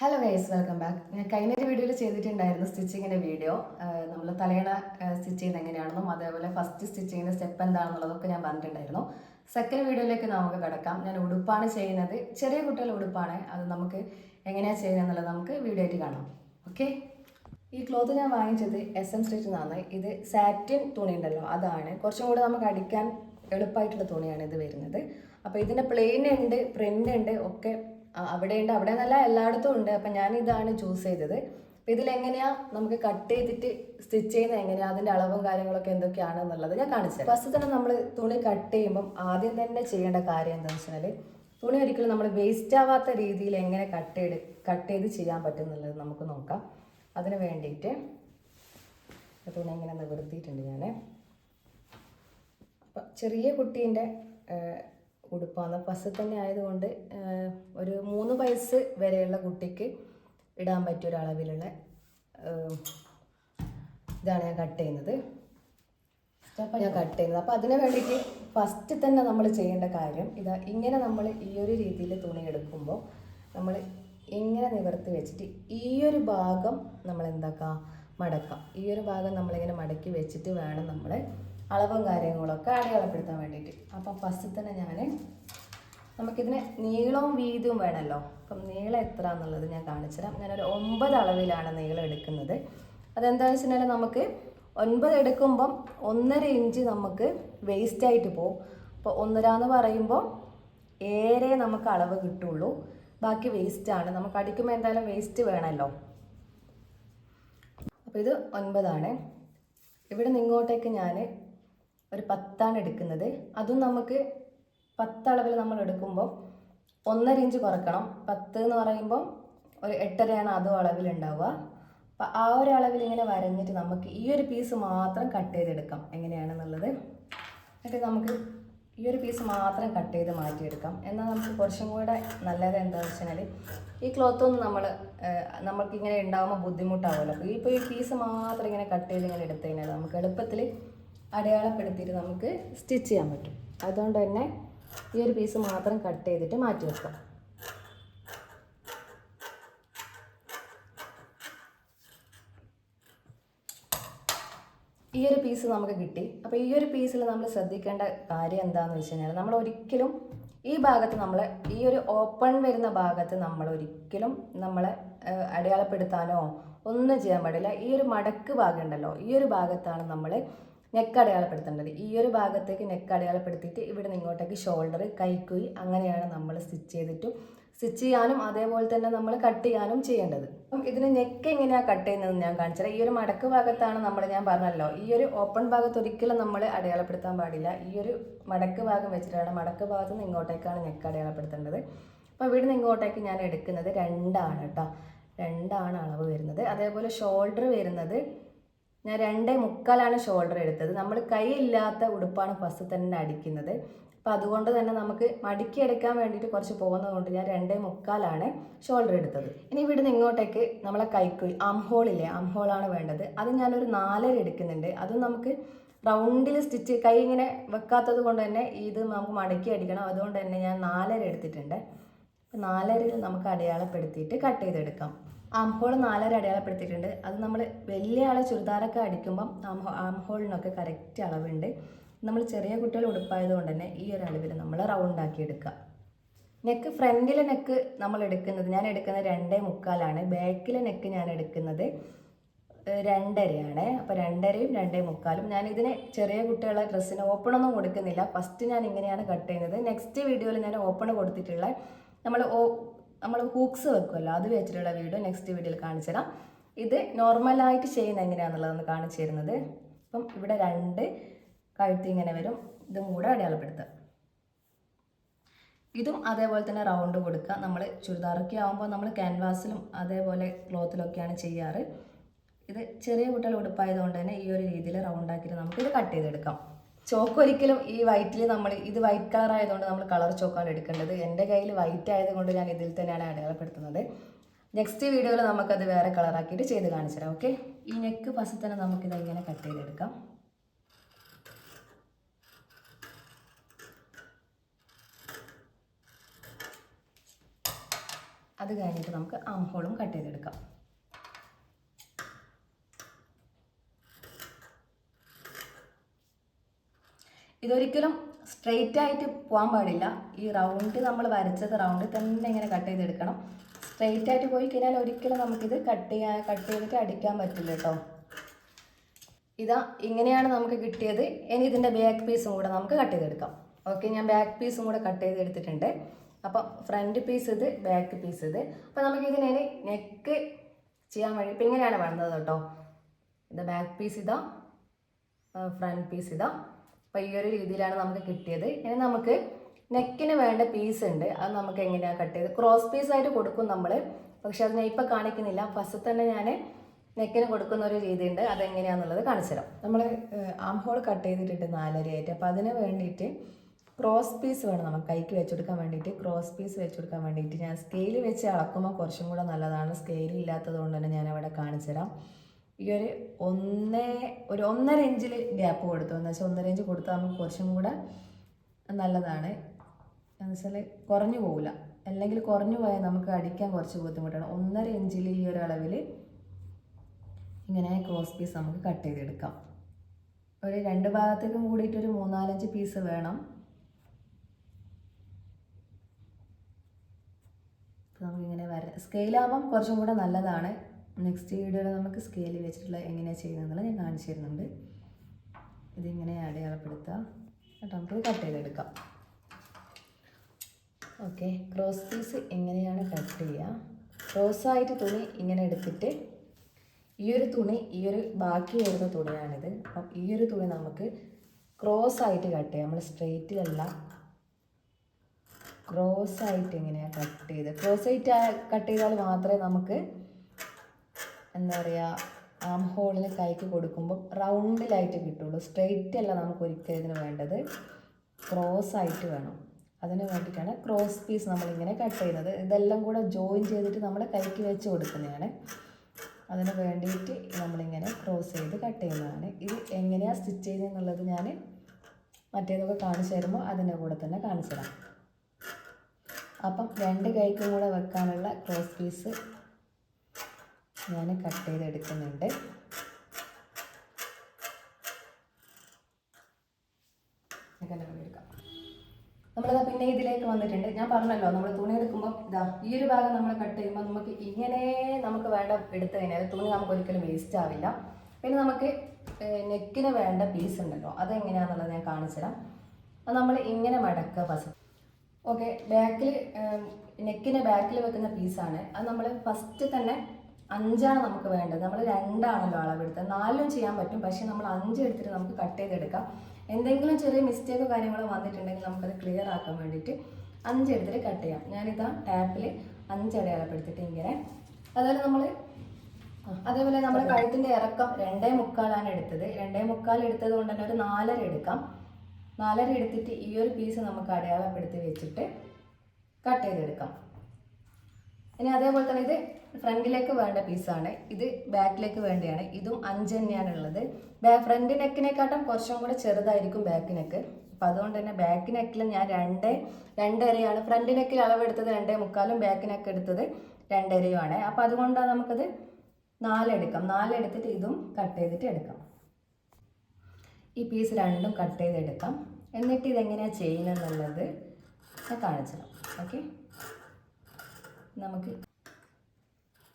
Hello guys welcome back ഞാൻ കഴിഞ്ഞ ഒരു വീഡിയോയിൽ ചെയ്തിട്ടുണ്ടായിരുന്നു സ്റ്റിച്ചിങ്ങിന്റെ വീഡിയോ നമ്മൾ തലയണ സ്റ്റിച്ച് ചെയ്യുന്നത് എങ്ങനെയാണെന്നും അതേപോലെ ഫസ്റ്റ് സ്റ്റിച്ചിങ്ങിന്റെ സ്റ്റെപ്പ് എന്താണെന്നുള്ളതൊക്കെ ഞാൻ പറഞ്ഞിട്ടുണ്ടായിരുന്നു. സെക്കൻഡ് വീഡിയോയിലേക്ക് നമുക്ക് കിടക്കാം. ഞാൻ ഉടുപ്പാണ് ചെയ്യുന്നത്. ചെറിയ കുട്ടികളുടെ ഉടുപ്പാണ്. അത് നമുക്ക് എങ്ങനെയാണ് ചെയ്യുന്നത് എന്നുള്ളത് നമുക്ക് വീഡിയോ ആയിട്ട് കാണാം. ഓക്കെ ഈ ക്ലോത്ത് ഞാൻ വാങ്ങിച്ചത് എസ് എം സ്റ്റിച്ച് നിന്നാണ് ഇത് സാറ്റിൻ തുണി ഉണ്ടല്ലോ അതാണ്. കുറച്ചും കൂടെ നമുക്ക് അടിക്കാൻ എളുപ്പമായിട്ടുള്ള തുണിയാണ് ഇത് വരുന്നത്. അപ്പോൾ ഇതിന്റെ പ്ലെയിൻ ഉണ്ട് പ്രിന്റ് ഉണ്ട് ഒക്കെ അവിടെയുണ്ട്. അവിടെ നല്ല എല്ലായിടത്തും ഉണ്ട്. അപ്പം ഞാൻ ഇതാണ് ചൂസ് ചെയ്തത്. അപ്പം ഇതിലെങ്ങനെയാ നമുക്ക് കട്ട് ചെയ്തിട്ട് സ്റ്റിച്ച് ചെയ്യുന്നത് എങ്ങനെയാ? അതിന്റെ അളവും കാര്യങ്ങളൊക്കെ എന്തൊക്കെയാണ് എന്നുള്ളത് ഞാൻ കാണിച്ചു ഫസ്റ്റ് തന്നെ നമ്മൾ തുണി കട്ട് ചെയ്യുമ്പം ആദ്യം തന്നെ ചെയ്യേണ്ട കാര്യം എന്താണെന്ന് വെച്ചാൽ തുണി ഒരിക്കലും നമ്മൾ വേസ്റ്റ് ആവാത്ത രീതിയിൽ എങ്ങനെ കട്ട് ചെയ്ത് കട്ട് ചെയ്ത് ചെയ്യാൻ പറ്റും എന്നുള്ളത് നമുക്ക് നോക്കാം. അതിന് വേണ്ടിയിട്ട് തുണി ഇങ്ങനെ നിവർത്തിയിട്ടുണ്ട് ഞാൻ അപ്പം ചെറിയ കുട്ടീന്റെ ഉടുപ്പാണ്. ഫസ്റ്റ് തന്നെ ആയതുകൊണ്ട് ഒരു മൂന്ന് വയസ്സ് വരെയുള്ള കുട്ടിക്ക് ഇടാൻ പറ്റിയ ഒരളവിലുള്ള ഇതാണ് ഞാൻ കട്ട് ചെയ്യുന്നത്. ഞാൻ കട്ട് ചെയ്യുന്നത്. അപ്പോൾ അതിന് വേണ്ടിയിട്ട് ഫസ്റ്റ് തന്നെ നമ്മൾ ചെയ്യേണ്ട കാര്യം ഇതാ ഇങ്ങനെ നമ്മൾ ഈ ഒരു രീതിയിൽ തുണി എടുക്കുമ്പോൾ നമ്മൾ ഇങ്ങനെ നിവർത്തി വെച്ചിട്ട് ഈ ഒരു ഭാഗം നമ്മൾ എന്താക്കാം? മടക്കാം. ഈ ഒരു ഭാഗം നമ്മളിങ്ങനെ മടക്കി വെച്ചിട്ട് വേണം നമ്മൾ അളവും കാര്യങ്ങളൊക്കെ അടയാളപ്പെടുത്താൻ വേണ്ടിയിട്ട്. അപ്പം ഫസ്റ്റ് തന്നെ ഞാൻ നമുക്കിതിന് നീളവും വീതിയും വേണമല്ലോ അപ്പം നീളം എത്ര എന്നുള്ളത് ഞാൻ കാണിച്ചുതരാം. ഞാനൊരു ഒമ്പത് അളവിലാണ് നീളം എടുക്കുന്നത്. അതെന്താണെന്ന് വെച്ചിട്ടുണ്ടെങ്കിൽ നമുക്ക് ഒൻപത് എടുക്കുമ്പം ഒന്നര ഇഞ്ച് നമുക്ക് വേസ്റ്റ് ആയിട്ട് പോകും അപ്പോൾ ഒന്നര എന്ന് പറയുമ്പോൾ ഏറെ നമുക്ക് അളവ് കിട്ടുള്ളൂ. ബാക്കി വേസ്റ്റ് ആണ്. നമുക്ക് അടിക്കുമ്പോൾ എന്തായാലും വേസ്റ്റ് വേണമല്ലോ അപ്പോൾ ഇത് ഒൻപതാണ്. ഇവിടെ നിന്ന് ഇങ്ങോട്ടേക്ക് ഞാൻ ഒരു പത്താണ് എടുക്കുന്നത്. അതും നമുക്ക് പത്തളവിൽ നമ്മൾ എടുക്കുമ്പോൾ ഒന്നര ഇഞ്ച് കുറക്കണം. പത്ത് എന്ന് പറയുമ്പോൾ ഒരു എട്ടരയാണ് അതും അളവിലുണ്ടാവുക അപ്പം ആ ഒരു അളവിൽ ഇങ്ങനെ വരഞ്ഞിട്ട് നമുക്ക് ഈ ഒരു പീസ് മാത്രം കട്ട് ചെയ്തെടുക്കാം. എങ്ങനെയാണെന്നുള്ളത്. എന്നിട്ട് നമുക്ക് ഈ ഒരു പീസ് മാത്രം കട്ട് ചെയ്ത് മാറ്റിയെടുക്കാം. എന്നാൽ നമുക്ക് കുറച്ചും കൂടെ നല്ലത് എന്താണെന്ന് വെച്ചാൽ ഈ ക്ലോത്ത് ഒന്നും നമ്മൾ നമുക്കിങ്ങനെ ഉണ്ടാകുമ്പോൾ ബുദ്ധിമുട്ടാവുമല്ലോ. അപ്പോൾ ഇപ്പോൾ ഈ പീസ് മാത്രം ഇങ്ങനെ കട്ട് ചെയ്ത് ഇങ്ങനെ എടുത്തു കഴിഞ്ഞാൽ നമുക്ക് എളുപ്പത്തിൽ അടയാളപ്പെടുത്തിയിട്ട് നമുക്ക് സ്റ്റിച്ച് ചെയ്യാൻ പറ്റും. അതുകൊണ്ട് തന്നെ ഈ ഒരു പീസ് മാത്രം കട്ട് ചെയ്തിട്ട് മാറ്റി വെക്കാം. ഈ ഒരു പീസ് നമുക്ക് കിട്ടി. അപ്പോൾ ഈ ഒരു പീസിൽ നമ്മൾ ശ്രദ്ധിക്കേണ്ട കാര്യം എന്താണെന്ന് വെച്ച് കഴിഞ്ഞാൽ നമ്മൾ ഒരിക്കലും ഈ ഭാഗത്ത് നമ്മൾ ഈ ഒരു ഓപ്പൺ വരുന്ന ഭാഗത്ത് നമ്മൾ ഒരിക്കലും നമ്മളെ അടയാളപ്പെടുത്താനോ ഒന്നും ചെയ്യാൻ പാടില്ല. ഈ ഒരു മടക്ക് ഭാഗം ഉണ്ടല്ലോ ഈ ഒരു ഭാഗത്താണ് നമ്മൾ നെക്ക് അടയാളപ്പെടുത്തേണ്ടത്. ഈ ഒരു ഭാഗത്തേക്ക് നെക്ക് അടയാളപ്പെടുത്തിയിട്ട് ഇവിടെ നിന്ന് ഇങ്ങോട്ടേക്ക് ഷോൾഡർ കൈക്കുയി അങ്ങനെയാണ് നമ്മൾ സ്റ്റിച്ച് ചെയ്തിട്ടും സ്റ്റിച്ച് ചെയ്യാനും അതേപോലെ തന്നെ നമ്മൾ കട്ട് ചെയ്യാനും ചെയ്യേണ്ടത്. അപ്പം ഇതിന് നെക്ക് എങ്ങനെയാണ് കട്ട് ചെയ്യുന്നതെന്ന് ഞാൻ കാണിച്ചത് ഈ ഒരു മടക്ക് ഭാഗത്താണ് നമ്മൾ ഞാൻ പറഞ്ഞല്ലോ. ഈ ഒരു ഓപ്പൺ ഭാഗത്ത് ഒരിക്കലും നമ്മൾ അടയാളപ്പെടുത്താൻ പാടില്ല. ഈ ഒരു മടക്ക് ഭാഗം വെച്ചിട്ടാണ് മടക്ക് ഭാഗത്ത് നിന്ന് ഇങ്ങോട്ടേക്കാണ് നെക്ക് അടയാളപ്പെടുത്തേണ്ടത്. അപ്പോൾ ഇവിടെ നിന്ന് ഇങ്ങോട്ടേക്ക് ഞാൻ എടുക്കുന്നത് രണ്ടാണ് കേട്ടോ. രണ്ടാണ് അളവ് വരുന്നത്. അതേപോലെ ഷോൾഡർ വരുന്നത് ഞാൻ രണ്ടേ മുക്കാലാണ് ഷോൾഡർ എടുത്തത്. നമ്മൾ കൈയില്ലാത്ത ഉടുപ്പാണ് ഫസ്റ്റ് തന്നെ അടിക്കുന്നത്. അപ്പോൾ അതുകൊണ്ട് തന്നെ നമുക്ക് മടക്കി എടുക്കാൻ വേണ്ടിയിട്ട് കുറച്ച് പോകുന്നതുകൊണ്ട് ഞാൻ രണ്ടേ മുക്കാലാണ് ഷോൾഡർ എടുത്തത്. ഇനി ഇവിടുന്ന് ഇങ്ങോട്ടേക്ക് നമ്മളെ കൈക്കുഴി അംഹോളില്ലേ അംഹോളാണ് വേണ്ടത്. അത് ഞാനൊരു നാലര എടുക്കുന്നുണ്ട്. അതും നമുക്ക് റൗണ്ടിൽ സ്റ്റിച്ച് കൈ ഇങ്ങനെ വെക്കാത്തത് കൊണ്ട് തന്നെ ഇത് നമുക്ക് മടക്കി അടിക്കണം. അതുകൊണ്ട് തന്നെ ഞാൻ നാലര എടുത്തിട്ടുണ്ട്. നാലരയിൽ നമുക്ക് അടയാളപ്പെടുത്തിയിട്ട് കട്ട് ചെയ്തെടുക്കാം. ആം ഹോൾ നാലര അടയാളപ്പെടുത്തിയിട്ടുണ്ട്. അത് നമ്മൾ വലിയ ആളെ ചുരിദാറൊക്കെ അടിക്കുമ്പം ആം ആംഹോളിനൊക്കെ കറക്റ്റ് അളവുണ്ട്. നമ്മൾ ചെറിയ കുട്ടികൾ ഉടുപ്പായത് കൊണ്ട് തന്നെ ഈ ഒരു അളവിൽ നമ്മൾ റൗണ്ട് ആക്കി എടുക്കുക. നെക്ക് ഫ്രണ്ടിലെ നെക്ക് നമ്മൾ എടുക്കുന്നത് ഞാൻ എടുക്കുന്നത് രണ്ടേ മുക്കാലാണ്. ബാക്കിലെ നെക്ക് ഞാൻ എടുക്കുന്നത് രണ്ടരയാണ്. അപ്പോൾ രണ്ടരയും രണ്ടേ മുക്കാലും. ഞാൻ ഇതിന് ചെറിയ കുട്ടികളെ ഡ്രസ്സിന് ഓപ്പണൊന്നും കൊടുക്കുന്നില്ല. ഫസ്റ്റ് ഞാൻ ഇങ്ങനെയാണ് കട്ട് ചെയ്യുന്നത്. നെക്സ്റ്റ് വീഡിയോയിൽ ഞാൻ ഓപ്പൺ കൊടുത്തിട്ടുള്ള നമ്മൾ നമ്മൾ ഹൂക്സ് വെക്കുമല്ലോ അത് വെച്ചിട്ടുള്ള വീഡിയോ നെക്സ്റ്റ് വീഡിയോയിൽ കാണിച്ചു തരാം. ഇത് നോർമലായിട്ട് ചെയ്യുന്ന എങ്ങനെയാണെന്നുള്ളതൊന്ന് കാണിച്ചു തരുന്നത്. അപ്പം ഇവിടെ രണ്ട് കഴുത്തി ഇങ്ങനെ വരും ഇതും കൂടെ അടയാളപ്പെടുത്തുക. ഇതും അതേപോലെ തന്നെ റൗണ്ട് കൊടുക്കുക. നമ്മൾ ചുരിദാറൊക്കെ ആകുമ്പോൾ നമ്മൾ ക്യാൻവാസിലും അതേപോലെ ക്ലോത്തിലൊക്കെയാണ് ചെയ്യാറ്. ഇത് ചെറിയ കുട്ടികൾ ഉടുപ്പായതുകൊണ്ട് തന്നെ ഈ ഒരു രീതിയിൽ റൗണ്ട് ആക്കിയിട്ട് നമുക്ക് ഇത് കട്ട് ചെയ്തെടുക്കാം. ചോക്ക് ഒരിക്കലും ഈ വൈറ്റിൽ നമ്മൾ ഇത് വൈറ്റ് കളർ ആയതുകൊണ്ട് നമ്മൾ കളർ ചോക്കാണ് എടുക്കേണ്ടത്. എന്റെ കയ്യിൽ വൈറ്റ് ആയതുകൊണ്ട് ഞാൻ ഇതിൽ തന്നെയാണ് അടയാളപ്പെടുത്തുന്നത്. നെക്സ്റ്റ് വീഡിയോയിൽ നമുക്കത് വേറെ കളറാക്കിയിട്ട് ചെയ്ത് കാണിച്ചു തരാം ഓക്കെ ഈ നെക്ക് ഫസ്റ്റ് തന്നെ നമുക്കിത് ഇങ്ങനെ കട്ട് ചെയ്തെടുക്കാം. അത് കഴിഞ്ഞിട്ട് നമുക്ക് ആം ഹോളും കട്ട് ചെയ്തെടുക്കാം. ഇതൊരിക്കലും സ്ട്രെയിറ്റ് ആയിട്ട് പോകാൻ പാടില്ല. ഈ റൗണ്ട് നമ്മൾ വരച്ചത് റൗണ്ട് തന്നെ ഇങ്ങനെ കട്ട് ചെയ്തെടുക്കണം. സ്ട്രെയിറ്റ് ആയിട്ട് പോയി കഴിഞ്ഞാൽ ഒരിക്കലും നമുക്കിത് കട്ട് ചെയ്യാൻ കട്ട് ചെയ്തിട്ട് അടിക്കാൻ പറ്റില്ല കേട്ടോ ഇതാ ഇങ്ങനെയാണ് നമുക്ക് കിട്ടിയത്. ഇനി ഇതിന്റെ ബാക്ക് പീസും കൂടെ നമുക്ക് കട്ട് ചെയ്തെടുക്കാം. ഓക്കെ ഞാൻ ബാക്ക് പീസും കൂടെ കട്ട് ചെയ്തെടുത്തിട്ടുണ്ട്. അപ്പം ഫ്രണ്ട് പീസ് ഇത് ബാക്ക് പീസ് ഇത്. അപ്പം നമുക്ക് ഇതിനെ നെക്ക് ചെയ്യാൻ വേണ്ടി ഇപ്പം ഇങ്ങനെയാണ് വേണ്ടത് കേട്ടോ ഇത് ബാക്ക് പീസ് ഇതാ ഫ്രണ്ട് പീസ് ഇതാ. അപ്പോൾ ഈ ഒരു രീതിയിലാണ് നമുക്ക് കിട്ടിയത്. ഇനി നമുക്ക് നെക്കിന് വേണ്ട പീസ് ഉണ്ട്. അത് നമുക്ക് എങ്ങനെയാണ് കട്ട് ചെയ്ത് ക്രോസ് പീസ് ആയിട്ട് കൊടുക്കും നമ്മൾ പക്ഷെ അത് ഞാൻ ഇപ്പം കാണിക്കുന്നില്ല. ഫസ്റ്റ് തന്നെ ഞാൻ നെക്കിന് കൊടുക്കുന്ന ഒരു രീതി ഉണ്ട് അതെങ്ങനെയാണെന്നുള്ളത് കാണിച്ചു തരാം. നമ്മൾ ആം ഹോൾ കട്ട് ചെയ്തിട്ടുണ്ട് നാലരയായിട്ട്. അപ്പോൾ അതിന് വേണ്ടിയിട്ട് ക്രോസ് പീസ് വേണം നമുക്ക്. കൈക്ക് വെച്ചെടുക്കാൻ വേണ്ടിയിട്ട് ക്രോസ് പീസ് വെച്ചെടുക്കാൻ വേണ്ടിയിട്ട്. ഞാൻ സ്കെയിൽ വെച്ച് അളക്കുമ്പോൾ കുറച്ചും കൂടെ നല്ലതാണ്. സ്കെയിൽ ഇല്ലാത്തത് കൊണ്ട് തന്നെ ഞാൻ അവിടെ കാണിച്ചു തരാം. ഈ ഒരു ഒന്നേ ഒരു ഒന്നര ഇഞ്ചിൽ ഗ്യാപ്പ് കൊടുത്തു. എന്ന് വെച്ചാൽ ഒന്നര ഇഞ്ച് കൊടുത്താൽ നമുക്ക് കുറച്ചും കൂടെ നല്ലതാണ്. എന്ന് വെച്ചാൽ കുറഞ്ഞു പോകില്ല അല്ലെങ്കിൽ കുറഞ്ഞു പോയാൽ നമുക്ക് അടിക്കാൻ കുറച്ച് ബുദ്ധിമുട്ടാണ്. ഒന്നര ഇഞ്ചിൽ ഈ ഒരു അളവിൽ ഇങ്ങനെ ക്രോസ് പീസ് നമുക്ക് കട്ട് ചെയ്തെടുക്കാം. ഒരു രണ്ട് ഭാഗത്തേക്കും കൂടിയിട്ട് ഒരു മൂന്നാലഞ്ച് പീസ് വേണം. നമുക്കിങ്ങനെ വര സ്കെയിലാകുമ്പം കുറച്ചും കൂടെ നല്ലതാണ്. നെക്സ്റ്റ് വീഡിയോയിൽ നമുക്ക് സ്കെയിൽ വെച്ചിട്ടുള്ള എങ്ങനെയാണ് ചെയ്യുന്നതെന്നുള്ളത് ഞാൻ കാണിച്ചു തരുന്നുണ്ട്. ഇതിങ്ങനെ അടയാളപ്പെടുത്തുക എന്നിട്ട് നമുക്ക് കട്ട് ചെയ്തെടുക്കാം. ഓക്കെ ക്രോസ് പീസ് എങ്ങനെയാണ് കട്ട് ചെയ്യുക? ക്രോസായിട്ട് തുണി ഇങ്ങനെ എടുത്തിട്ട് ഈ ഒരു തുണി ഈ ഒരു ബാക്കി വരുന്ന തുണിയാണിത്. അപ്പം ഈ ഒരു തുണി നമുക്ക് ക്രോസ് ആയിട്ട് കട്ട് ചെയ്യാം. നമ്മൾ സ്ട്രെയിറ്റിലല്ല ക്രോസ് ആയിട്ട് എങ്ങനെയാണ് കട്ട് ചെയ്ത് ക്രോസ് ആയിട്ട് കട്ട് ചെയ്താൽ മാത്രമേ നമുക്ക് എന്താ പറയുക ആം ഹോളിൽ കൈക്ക് കൊടുക്കുമ്പോൾ റൗണ്ടിലായിട്ട് കിട്ടുള്ളൂ. സ്ട്രെയിറ്റ് അല്ല നമുക്ക് ഒരിക്കലും ഇതിന് വേണ്ടത്. ക്രോസ് ആയിട്ട് വേണം. അതിന് വേണ്ടിയിട്ടാണ് ക്രോസ് പീസ് നമ്മളിങ്ങനെ കട്ട് ചെയ്യുന്നത്. ഇതെല്ലാം കൂടെ ജോയിൻ ചെയ്തിട്ട് നമ്മൾ കൈക്ക് വെച്ച് കൊടുക്കുന്നതാണ്. അതിന് വേണ്ടിയിട്ട് നമ്മളിങ്ങനെ ക്രോസ് ചെയ്ത് കട്ട് ചെയ്യുന്നതാണ്. ഇത് എങ്ങനെയാണ് സ്റ്റിച്ച് ചെയ്യുന്നത് ഞാൻ മറ്റേതൊക്കെ കാണിച്ചു തരുമ്പോൾ അതിന്റെ കൂടെ തന്നെ കാണിച്ചു തരാം. അപ്പം രണ്ട് കൈക്കും കൂടെ വെക്കാനുള്ള ക്രോസ് പീസ് ഞാൻ കട്ട് ചെയ്തെടുക്കുന്നുണ്ട്. നമ്മളതാ പിന്നെ ഇതിലേക്ക് വന്നിട്ടുണ്ട്. ഞാൻ പറഞ്ഞല്ലോ നമ്മൾ തുണി എടുക്കുമ്പോൾ ഇതാ ഈ ഒരു ഭാഗം നമ്മൾ കട്ട് ചെയ്യുമ്പോൾ നമുക്ക് ഇങ്ങനെ നമുക്ക് വേണ്ട എടുത്തു കഴിഞ്ഞാൽ തുണി നമുക്ക് ഒരിക്കലും വേസ്റ്റ് ആവില്ല. പിന്നെ നമുക്ക് നെക്കിന് വേണ്ട പീസ് ഉണ്ടല്ലോ അതെങ്ങനെയാണെന്നുള്ളത് ഞാൻ കാണിച്ചുതരാം. അത് നമ്മൾ ഇങ്ങനെ മടക്കുക ഫസ്റ്റ് ഓക്കെ ബാക്കിൽ നെക്കിന് ബാക്കിൽ വെക്കുന്ന പീസാണ് അത് നമ്മൾ ഫസ്റ്റ് തന്നെ അഞ്ചാണ് നമുക്ക് വേണ്ടത്. നമ്മൾ രണ്ടാണല്ലോ അളവെടുത്തത്. നാലും ചെയ്യാൻ പറ്റും. പക്ഷേ നമ്മൾ അഞ്ച് എടുത്തിട്ട് നമുക്ക് കട്ട് ചെയ്തെടുക്കാം. എന്തെങ്കിലും ചെറിയ മിസ്റ്റേക്കോ കാര്യങ്ങളോ വന്നിട്ടുണ്ടെങ്കിൽ നമുക്കത് ക്ലിയർ ആക്കാൻ വേണ്ടിയിട്ട് അഞ്ച് എടുത്തിട്ട് കട്ട് ചെയ്യാം. ഞാനിതാ ടാപ്പിൽ അഞ്ച് അടയാളപ്പെടുത്തിട്ട് ഇങ്ങനെ. അതുപോലെ നമ്മൾ അതേപോലെ നമ്മൾ കഴുത്തിന്റെ ഇറക്കം രണ്ടേ മുക്കാലാണ് എടുത്തത്. രണ്ടേ മുക്കാൽ എടുത്തത് കൊണ്ട് തന്നെ ഒരു നാലര എടുക്കാം. നാലര എടുത്തിട്ട് ഈ ഒരു പീസ് നമുക്ക് അടയാളപ്പെടുത്തി വെച്ചിട്ട് കട്ട് ചെയ്തെടുക്കാം. ഇനി അതേപോലെ തന്നെ ഇത് ഫ്രണ്ടിലേക്ക് വേണ്ട പീസാണ്. ഇത് ബാക്കിലേക്ക് വേണ്ടിയാണ്. ഇതും അഞ്ച് തന്നെയാണ് ഉള്ളത് ഫ്രണ്ട് നെക്കിനെക്കാട്ടും കുറച്ചും കൂടെ ചെറുതായിരിക്കും ബാക്ക് നെക്ക്. അപ്പം അതുകൊണ്ട് തന്നെ ബാക്ക് നെക്കിൽ ഞാൻ രണ്ട് രണ്ടരയാണ്. ഫ്രണ്ട് നെക്കിൽ അളവെടുത്തത് രണ്ടേ മുക്കാലും ബാക്ക് നെക്ക് എടുത്തത് രണ്ടരയുമാണ്. അപ്പം അതുകൊണ്ടാണ് നമുക്കത് നാലെടുക്കാം. നാലെടുത്തിട്ട് ഇതും കട്ട് ചെയ്തിട്ട് എടുക്കാം. ഈ പീസ് രണ്ടും കട്ട് ചെയ്തെടുക്കാം. എന്നിട്ട് ഇതെങ്ങനെയാണ് ചെയ്യുന്നതെന്നുള്ളത് ഞാൻ കാണിച്ചു തരാം ഓക്കെ? നമുക്ക്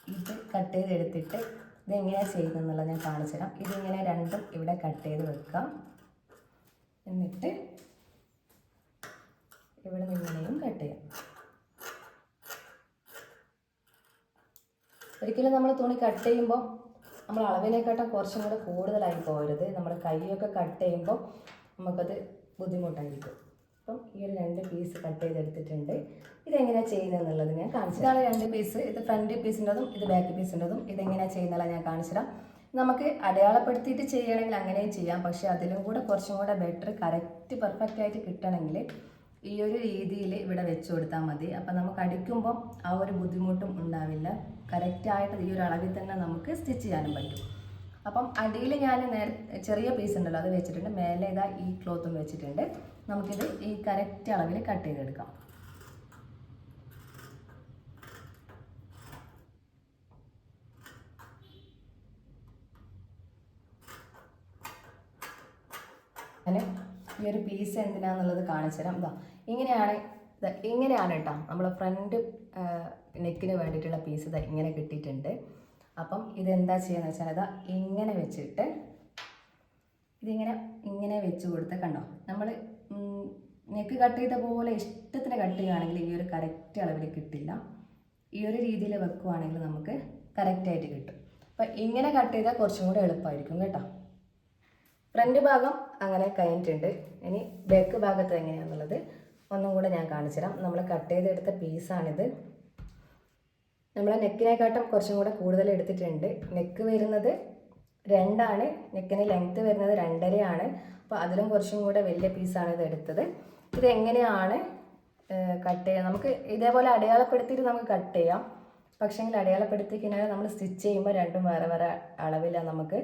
ഇത് കട്ട് ചെയ്തെടുത്തിട്ട് ഇതെങ്ങനെയാണ് ചെയ്യുന്നതെന്നുള്ളത് ഞാൻ കാണിച്ചു തരാം ഇതിങ്ങനെ രണ്ടും ഇവിടെ കട്ട് ചെയ്ത് വെക്കാം. എന്നിട്ട് ഇവിടെ നിന്ന് കട്ട് ചെയ്യാം. ഒരിക്കലും നമ്മൾ തുണി കട്ട് ചെയ്യുമ്പോൾ നമ്മൾ അളവിനെക്കാട്ടും കുറച്ചും കൂടെ കൂടുതലായി പോകരുത്. നമ്മുടെ കൈയൊക്കെ കട്ട് ചെയ്യുമ്പോൾ നമുക്കത് ബുദ്ധിമുട്ടായിരിക്കും. ഈ ഒരു രണ്ട് പീസ് കട്ട് ചെയ്തെടുത്തിട്ടുണ്ട്. ഇതെങ്ങനെയാണ് ചെയ്യുന്നത് എന്നുള്ളത് ഞാൻ കാണിച്ചു ഇതാണ് രണ്ട് പീസ് ഇത് ഫ്രണ്ട് പീസിന്റെതും ഇത് ബാക്ക് പീസിന്റെതും ഇതെങ്ങനെയാണ് ചെയ്യുന്നത് ഞാൻ കാണിച്ചു തരാം. നമുക്ക് അടയാളപ്പെടുത്തിയിട്ട് ചെയ്യണമെങ്കിൽ അങ്ങനെയും ചെയ്യാം. പക്ഷേ അതിലും കൂടെ കുറച്ചും കൂടെ ബെറ്റർ കറക്റ്റ് പെർഫെക്റ്റ് ആയിട്ട് കിട്ടണമെങ്കിൽ ഈ ഒരു രീതിയിൽ ഇവിടെ വെച്ച് കൊടുത്താൽ മതി. അപ്പം നമുക്ക് അടിക്കുമ്പോൾ ആ ഒരു ബുദ്ധിമുട്ടും ഉണ്ടാവില്ല. കറക്റ്റായിട്ട് ഈ ഒരു അളവിൽ തന്നെ നമുക്ക് സ്റ്റിച്ച് ചെയ്യാനും പറ്റും. അപ്പം അടിയിൽ ഞാൻ നേരെ ചെറിയ പീസ് ഉണ്ടല്ലോ അത് വെച്ചിട്ടുണ്ട്. മേലെ ഇതാ ഈ ക്ലോത്തും വെച്ചിട്ടുണ്ട്. നമുക്കിത് ഈ കറക്റ്റ് അളവിൽ കട്ട് ചെയ്തെടുക്കാം. അല്ലെ? ഈ ഒരു പീസ് എന്തിനാന്നുള്ളത് കാണിച്ചു തരാം. ഇതാ ഇങ്ങനെയാണ് ഇങ്ങനെയാണ് കേട്ടോ നമ്മളെ ഫ്രണ്ട് നെക്കിന് വേണ്ടിയിട്ടുള്ള പീസ് ഇതാ ഇങ്ങനെ കിട്ടിയിട്ടുണ്ട്. അപ്പം ഇതെന്താ ചെയ്യുന്നത് വെച്ചാൽ ഇതാ ഇങ്ങനെ വെച്ചിട്ട് ഇതിങ്ങനെ ഇങ്ങനെ വെച്ച് കൊടുത്ത് കണ്ടോ? നമ്മൾ നെക്ക് കട്ട് ചെയ്ത പോലെ ഇഷ്ടത്തിന് കട്ട് ചെയ്യുകയാണെങ്കിൽ ഈ ഒരു കറക്റ്റ് അളവിൽ കിട്ടില്ല. ഈ ഒരു രീതിയിൽ വെക്കുവാണെങ്കിൽ നമുക്ക് കറക്റ്റായിട്ട് കിട്ടും. അപ്പം ഇങ്ങനെ കട്ട് ചെയ്താൽ കുറച്ചും കൂടെ എളുപ്പമായിരിക്കും കേട്ടോ. ഫ്രണ്ട് ഭാഗം അങ്ങനെ കഴിഞ്ഞിട്ടുണ്ട്. ഇനി ബാക്ക് ഭാഗത്ത് എങ്ങനെയാണെന്നുള്ളത് ഒന്നും കൂടെ ഞാൻ കാണിച്ചു തരാം. നമ്മൾ കട്ട് ചെയ്തെടുത്ത പീസാണിത് നമ്മൾ നെക്കിനെക്കാട്ടും കുറച്ചും കൂടെ കൂടുതൽ എടുത്തിട്ടുണ്ട്. നെക്ക് വരുന്നത് രണ്ടാണ്. നെക്കിന് ലെങ്ത്ത് വരുന്നത് രണ്ടരയാണ്. അപ്പോൾ അതിലും കുറച്ചും കൂടെ വലിയ പീസാണ് ഇത് എടുത്തത്. ഇത് എങ്ങനെയാണ് കട്ട് ചെയ്യുക നമുക്ക് ഇതേപോലെ അടയാളപ്പെടുത്തിയിട്ട് നമുക്ക് കട്ട് ചെയ്യാം. പക്ഷേങ്കിൽ അടയാളപ്പെടുത്തി കഴിഞ്ഞാൽ നമ്മൾ സ്റ്റിച്ച് ചെയ്യുമ്പോൾ രണ്ടും വേറെ വേറെ അളവിലാണ് നമുക്ക്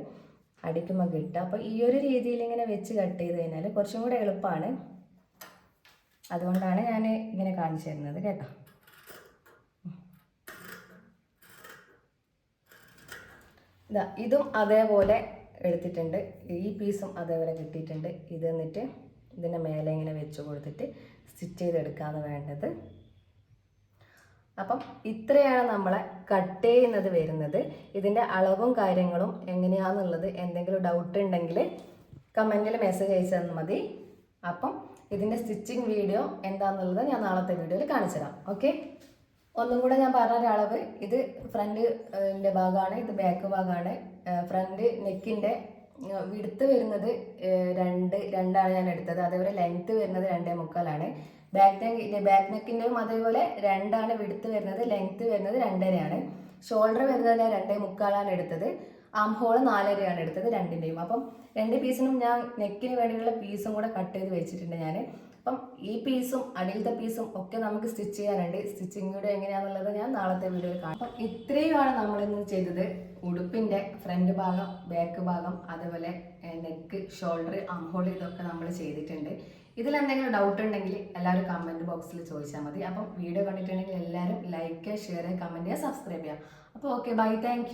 അടിക്കുമ്പോൾ കിട്ടുക. അപ്പോൾ ഈ ഒരു രീതിയിൽ ഇങ്ങനെ വെച്ച് കട്ട് ചെയ്ത് കഴിഞ്ഞാൽ കുറച്ചും കൂടെ എളുപ്പമാണ് അതുകൊണ്ടാണ് ഞാൻ ഇങ്ങനെ കാണിച്ചു തരുന്നത് കേട്ടോ. ഇതാ ഇതും അതേപോലെ എടുത്തിട്ടുണ്ട്. ഈ പീസും അതേപോലെ കിട്ടിയിട്ടുണ്ട്. ഇത് എന്നിട്ട് ഇതിന്റെ മേലെ ഇങ്ങനെ വെച്ച് കൊടുത്തിട്ട് സ്റ്റിച്ച് ചെയ്തെടുക്കാന്ന് വേണ്ടത്. അപ്പം ഇത്രയാണ് നമ്മളെ കട്ട് ചെയ്യുന്നത് വരുന്നത്. ഇതിന്റെ അളവും കാര്യങ്ങളും എങ്ങനെയാണെന്നുള്ളത് എന്തെങ്കിലും ഡൗട്ട് ഉണ്ടെങ്കിൽ കമന്റിൽ മെസ്സേജ് അയച്ചു തന്നാൽ മതി. അപ്പം ഇതിന്റെ സ്റ്റിച്ചിങ് വീഡിയോ എന്താണെന്നുള്ളത് ഞാൻ നാളത്തെ വീഡിയോയിൽ കാണിച്ചു തരാം ഓക്കെ ഒന്നും കൂടെ ഞാൻ പറഞ്ഞ അളവ് ഇത് ഫ്രണ്ടിന്റെ ഭാഗമാണ് ഇത് ബാക്ക് ഭാഗമാണ് ഫ്രണ്ട് നെക്കിന്റെ വിടുത്ത് വരുന്നത് രണ്ട് രണ്ടാണ് ഞാൻ എടുത്തത്. അതേപോലെ ലെങ്ത്ത് വരുന്നത് രണ്ടേ മുക്കാലാണ്. ബാക്ക് നെക്ക് ബാക്ക് നെക്കിന്റെയും അതേപോലെ രണ്ടാണ് വിടുത്ത് വരുന്നത് ലെങ്ത്ത് വരുന്നത് രണ്ടരയാണ്. ഷോൾഡർ വരുന്നത് ഞാൻ രണ്ടേ മുക്കാലാണ് എടുത്തത്. ആം ഹോൾ നാലരയാണ് എടുത്തത് രണ്ടിന്റെയും അപ്പം രണ്ട് പീസിനും ഞാൻ നെക്കിന് വേണ്ടിയിട്ടുള്ള പീസും കൂടെ കട്ട് ചെയ്ത് വെച്ചിട്ടുണ്ട് ഞാൻ അപ്പം ഈ പീസും അടിയിലത്തെ പീസും ഒക്കെ നമുക്ക് സ്റ്റിച്ച് ചെയ്യാനുണ്ട്. സ്റ്റിച്ചിങ് കൂടെ എങ്ങനെയാണെന്നുള്ളത് ഞാൻ നാളത്തെ വീഡിയോയിൽ കാണാം. അപ്പം ഇത്രയുമാണ് നമ്മളിന്ന് ചെയ്തത്. ഉടുപ്പിന്റെ ഫ്രണ്ട് ഭാഗം ബാക്ക് ഭാഗം അതുപോലെ നെക്ക് ഷോൾഡർ അംഹോൾ ഇതൊക്കെ നമ്മൾ ചെയ്തിട്ടുണ്ട്. ഇതിൽ എന്തെങ്കിലും ഡൗട്ട് ഉണ്ടെങ്കിൽ എല്ലാവരും കമന്റ് ബോക്സിൽ ചോദിച്ചാൽ മതി. അപ്പം വീഡിയോ കണ്ടിട്ടുണ്ടെങ്കിൽ എല്ലാവരും ലൈക്ക് ഷെയർ കമന്റ് ചെയ്യുക സബ്സ്ക്രൈബ് ചെയ്യുക അപ്പോൾ ഓക്കെ ബൈ താങ്ക്